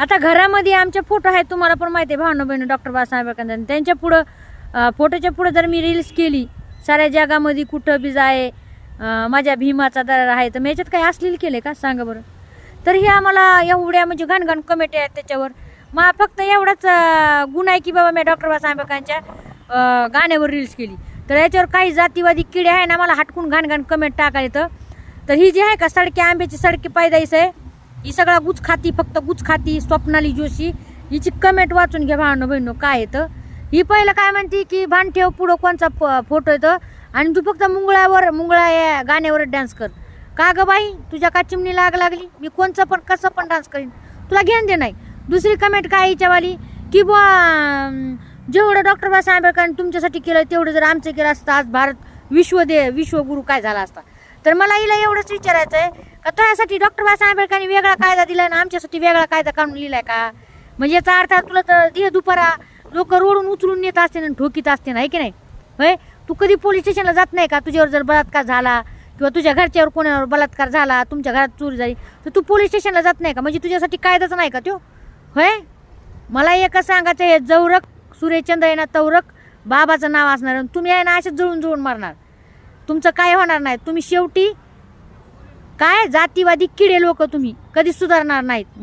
आता घरामध्ये आमच्या फोटो आहेत तुम्हाला पण माहिती आहे भावना बहिणी डॉक्टर बाबासाहेब आंबेडकर त्यांच्या पुढं फोटोच्या पुढं जर मी रील्स केली साऱ्या जगामध्ये कुठं बी जाय माझ्या भीमाचा दरार आहे तर मी याच्यात काही असलेली केले का? सांगा बरं. तर हे आम्हाला एवढ्या म्हणजे घाणघाण कमेटी आहेत त्याच्यावर. मग फक्त एवढाच गुण आहे की बाबा मी डॉक्टर बाबासाहेब आंबेडकरांच्या गाण्यावर रील्स केली. तर याच्यावर काही जातीवादी किडे आहे ना मला हटकून घाणघाण कमेंट टाकायला तर तर ही जी आहे का सडके आंब्याची सडकी पायदाईस आहे ही सगळा गुच खाती फक्त गुच खाती स्वप्नाली जोशी. हिची कमेंट वाचून घ्या भावनो बहिणो काय येतं? ही पहिलं काय म्हणते की भान ठेव पुढं कोणचा प- फोटो येतं? आणि तू फक्त मुंगळावर मुंगळा या गाण्यावर डान्स कर. का ग बाई? तुझ्या का चिमणी लाग लागली? मी कोणचं पण कसं पण डान्स करीन? तुला घेण दे नाही दुसरी कमेंट काय हिच्यावाली? की बुवा जेवढं डॉक्टर बाबासाहेब आंबेडकरांनी तुमच्यासाठी केलं तेवढं जर आमचं केलं असतं आज भारत विश्व दे विश्वगुरु काय झाला असता? तर मला हिला एवढंच विचारायचं आहे का तुझ्यासाठी डॉक्टर बाबासाहेब आंबेडकरांनी वेगळा कायदा दिला ना आमच्यासाठी वेगळा कायदा काढून लिहिलाय का? म्हणजे याचा अर्थ तुला तर दे दुपारा लोक रोडून उचलून नेत असते ना ठोकीत असते ना आहे की नाही? होय? तू कधी पोलीस स्टेशनला जात नाही का? तुझ्यावर जर बलात्कार झाला किंवा तुझ्या घरच्यावर कोणावर बलात्कार झाला तुमच्या घरात चोरी झाली तर तू पोलीस स्टेशनला जात नाही का? म्हणजे तुझ्यासाठी कायदाच नाही का तो होय? मला एकच सांगायचं हे जवरक सूर्यचंद्र आहे ना तवरक बाबाचं नाव असणार आणि तुम्ही आहे ना असेच जळून जळून मारणार. तुमचं काय होणार नाही. तुम्ही शेवटी काय जातीवादी किडे लोक तुम्ही. कधी सुधारणार नाहीत.